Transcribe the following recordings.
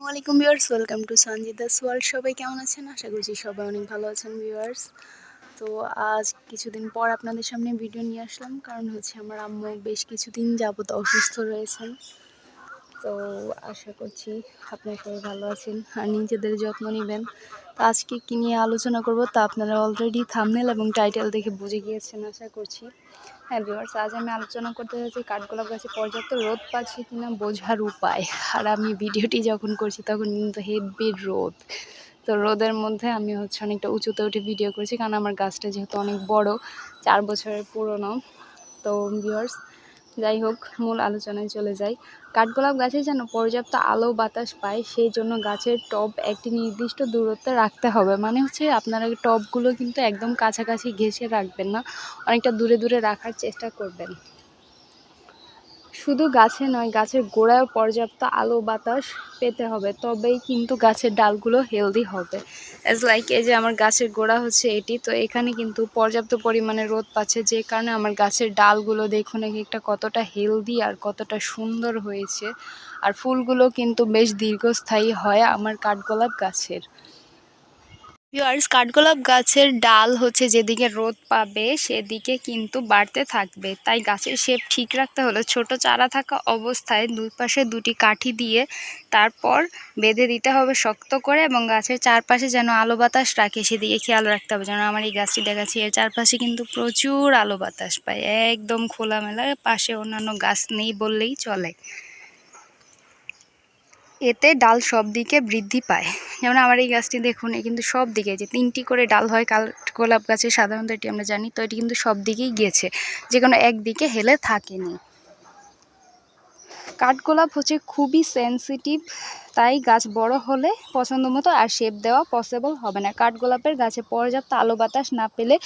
আসসালামাইকুম viewers, welcome to Sanjida's world সবাই কেমন আছেন? আশা করছি সবাই অনেক ভালো আছেন ভিউয়ার্স। তো আজ কিছুদিন পর আপনাদের সামনে ভিডিও নিয়ে আসলাম। কারণ হচ্ছে আমার আম্মু বেশ কিছুদিন যাবত অসুস্থ রয়েছেন। তো আশা করছি আপনারা সবাই ভালো আছেন আর নিজেদের যত্ন নেবেন। তো আজকে কী নিয়ে আলোচনা করব তা আপনারা অলরেডি থামনেল এবং টাইটেল দেখে বুঝে গিয়েছেন, আশা করছি। হ্যাঁ ভিওয়ার্স আজ আমি আলোচনা করতে চাইছি কাঠগোলাপ গাছে পর্যাপ্ত রোদ পাচ্ছি কিনা বোঝার উপায়। আর আমি ভিডিওটি যখন করছি তখন কিন্তু হেভি রোদ। তো রোদের মধ্যে আমি হচ্ছে অনেকটা উঁচুতে উঠে ভিডিও করছি, কারণ আমার গাছটা যেহেতু অনেক বড়, চার বছরের পুরনো। তো ভিউয়ার্স যাই হোক, মূল আলোচনায় চলে যাই। কাঠগোলাপ গাছে যেন পর্যাপ্ত আলো বাতাস পায়, সেই জন্য গাছের টব একটি নির্দিষ্ট দূরত্বে রাখতে হবে। মানে হচ্ছে আপনারা টবগুলো কিন্তু একদম কাছাকাছি ঘেঁষে রাখবেন না, অনেকটা দূরে দূরে রাখার চেষ্টা করবেন। শুধু গাছে নয়, গাছের গোড়ায়ও পর্যাপ্ত আলো বাতাস পেতে হবে, তবেই কিন্তু গাছের ডালগুলো হেলদি হবে। অ্যাজ লাইক এই যে আমার গাছের গোড়া হচ্ছে এটি, তো এখানে কিন্তু পর্যাপ্ত পরিমাণে রোদ পাচ্ছে, যে কারণে আমার গাছের ডালগুলো দেখুন একটা কতটা হেলদি আর কতটা সুন্দর হয়েছে। আর ফুলগুলো কিন্তু বেশ দীর্ঘস্থায়ী হয় আমার কাঠগোলাপ গাছের। ভিউয়ার্স, কাঠগোলাপ গাছের ডাল হচ্ছে যেদিকে রোদ পাবে, সেদিকে কিন্তু বাড়তে থাকবে। তাই গাছের শেপ ঠিক রাখতে হলে ছোট চারা থাকা অবস্থায় দুই পাশে দুটি কাঠি দিয়ে তারপর বেঁধে দিতে হবে শক্ত করে এবং গাছের চারপাশে যেন আলো বাতাস রাখে, সেদিকে খেয়াল রাখতে হবে। যেন আমার এই গাছটি দেখাচ্ছি এর চারপাশে কিন্তু প্রচুর আলো বাতাস পায়, একদম খোলামেলা, পাশে অন্যান্য গাছ নেই বললেই চলে। এতে ডাল সব দিকে বৃদ্ধি পায়। যেমন আমার এই গাছটি দেখুন, এ কিন্তু সব দিকে যে তিনটি করে ডাল হয়, কাল গোলাপ গাছে সাধারণত এটি আমরা জানি, তো এটি কিন্তু সব দিকেই গিয়েছে যে কোনো একদিকে হেলে থাকেনি। কাঠগোলাপ হচ্ছে খুবই সেন্সিটিভ তাই গাছ বড় হলে পছন্দ মতো আর শেপ দেওয়া পসিবল হবে না। কাঠগোলাপের গাছে পর্যাপ্ত আলো বাতাস না পেলে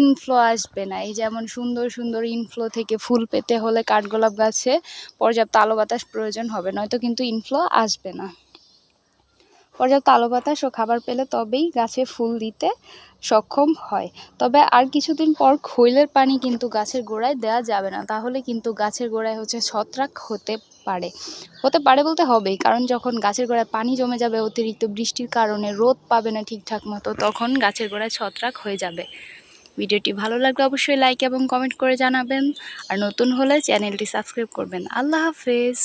ইনফ্লো আসবে না। এই যেমন সুন্দর সুন্দর ইনফ্লো থেকে ফুল পেতে হলে কাঠগোলাপ গাছে পর্যাপ্ত আলো বাতাস প্রয়োজন হবে, নয়তো কিন্তু ইনফ্লো আসবে না। পর্যাপ্ত আলো বাতাস ও খাবার পেলে তবেই গাছে ফুল দিতে সক্ষম হয়। তবে আর কিছুদিন পর খৈলের পানি কিন্তু গাছের গোড়ায় দেওয়া যাবে না। তাহলে কিন্তু গাছের গোড়ায় হচ্ছে ছত্রাক হতে পারে। হতে পারে বলতে হবেই, কারণ যখন গাছের গোড়ায় পানি জমে যাবে, অতিরিক্ত বৃষ্টির কারণে রোদ পাবে না ঠিকঠাক মতো, তখন গাছের গোড়ায় ছত্রাক হয়ে যাবে। ভিডিওটি ভালো লাগলে অবশ্যই লাইক এবং কমেন্ট করে জানাবেন। আর নতুন হলে চ্যানেলটি সাবস্ক্রাইব করবেন। আল্লাহ হাফেজ।